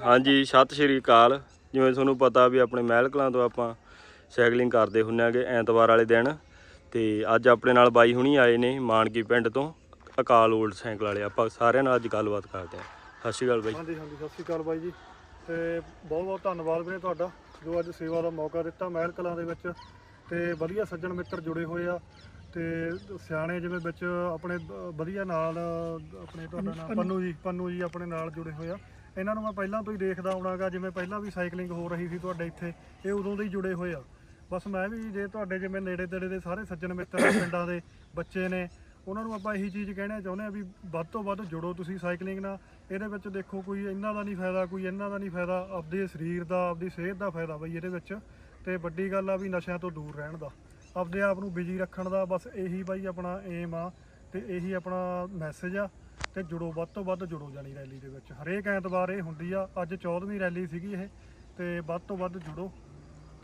ਹਾਂਜੀ ਸਤਿ ਸ਼੍ਰੀ ਅਕਾਲ। ਜਿਵੇਂ ਤੁਹਾਨੂੰ ਪਤਾ ਵੀ ਆਪਣੇ ਮਹਿਲ ਕਲਾਂ ਤੋਂ ਆਪਾਂ ਸਾਈਕਲਿੰਗ ਕਰਦੇ ਹੁੰਨੇ ਆਗੇ ਐਤਵਾਰ ਵਾਲੇ ਦਿਨ ਤੇ ਅੱਜ ਆਪਣੇ ਨਾਲ ਬਾਈ ਹੁਣੀ ਆਏ ਨੇ ਮਾਨਕੀ ਪਿੰਡ ਤੋਂ ਅਕਾਲ ਓਲਡ ਸਾਈਕਲ ਵਾਲੇ। ਆਪਾਂ ਸਾਰਿਆਂ ਨਾਲ ਅੱਜ ਗੱਲਬਾਤ ਕਰਦੇ ਹਾਂ। ਸਤਿ ਸ਼੍ਰੀ ਅਕਾਲ ਬਾਈ। ਹਾਂਜੀ ਹਾਂਜੀ ਸਤਿ ਸ਼੍ਰੀ ਅਕਾਲ ਬਾਈ ਜੀ। ਤੇ ਬਹੁਤ ਬਹੁਤ ਧੰਨਵਾਦ ਵੀਰੇ ਤੁਹਾਡਾ ਜੋ ਅੱਜ ਸੇਵਾ ਦਾ ਮੌਕਾ ਦਿੱਤਾ ਮਹਿਲ ਕਲਾਂ ਦੇ ਵਿੱਚ। ਤੇ ਵਧੀਆ ਸੱਜਣ ਮਿੱਤਰ ਜੁੜੇ ਹੋਏ ਆ। ਤੇ ਸਿਆਣੇ ਜਿਵੇਂ ਵਿੱਚ ਆਪਣੇ ਵਧੀਆ ਨਾਲ ਆਪਣੇ ਤੁਹਾਡਾ ਨਾਮ ਪੰਨੂ ਜੀ ਪੰਨੂ ਜੀ ਆਪਣੇ ਨਾਲ ਜੁੜੇ ਹੋਏ ਆ। ਇਹਨਾਂ ਨੂੰ ਮੈਂ ਪਹਿਲਾਂ ਤੋਂ ਹੀ ਦੇਖਦਾ ਆਉਣਾਗਾ ਜਿਵੇਂ ਪਹਿਲਾਂ ਵੀ ਸਾਈਕਲਿੰਗ ਹੋ ਰਹੀ ਸੀ ਤੁਹਾਡੇ ਇੱਥੇ, ਇਹ ਉਦੋਂ ਦੇ ਹੀ ਜੁੜੇ ਹੋਏ ਆ। ਬਸ ਮੈਂ ਵੀ ਜੇ ਤੁਹਾਡੇ ਜਿਵੇਂ ਨੇੜੇ ਤੇੜੇ ਦੇ ਸਾਰੇ ਸੱਜਣ ਮਿੱਤਰ ਪਿੰਡਾਂ ਦੇ ਬੱਚੇ ਨੇ, ਉਹਨਾਂ ਨੂੰ ਆਪਾਂ ਇਹੀ ਚੀਜ਼ ਕਹਿਣਾ ਚਾਹੁੰਦੇ ਆ ਵੀ ਵੱਧ ਤੋਂ ਵੱਧ ਜੁੜੋ ਤੁਸੀਂ ਸਾਈਕਲਿੰਗ ਨਾਲ। ਇਹਦੇ ਵਿੱਚ ਦੇਖੋ ਕੋਈ ਇਹਨਾਂ ਦਾ ਨਹੀਂ ਫਾਇਦਾ, ਕੋਈ ਇਹਨਾਂ ਦਾ ਨਹੀਂ ਫਾਇਦਾ, ਆਪਦੇ ਸਰੀਰ ਦਾ, ਆਪਦੀ ਸਿਹਤ ਦਾ ਫਾਇਦਾ ਬਈ ਇਹਦੇ ਵਿੱਚ। ਤੇ ਵੱਡੀ ਗੱਲ ਆ ਵੀ ਨਸ਼ਿਆਂ ਤੋਂ ਦੂਰ ਰਹਿਣ ਦਾ, ਆਪਦੇ ਆਪ ਨੂੰ ਬਿਜ਼ੀ ਰੱਖਣ ਦਾ, ਬਸ ਇਹੀ ਬਾਈ ਆਪਣਾ ਏਮ ਆ ਤੇ ਇਹੀ ਆਪਣਾ ਮੈਸੇਜ ਆ। ਤੇ ਜੁੜੋ, ਵੱਧ ਤੋਂ ਵੱਧ ਜੁੜੋ ਜਾਣੀ ਰੈਲੀ ਦੇ ਵਿੱਚ। ਹਰੇਕ ਐਤਵਾਰ ਇਹ ਹੁੰਦੀ ਆ, ਅੱਜ 14ਵੀਂ ਰੈਲੀ ਸੀਗੀ ਇਹ, ਤੇ ਵੱਧ ਤੋਂ ਵੱਧ ਜੁੜੋ।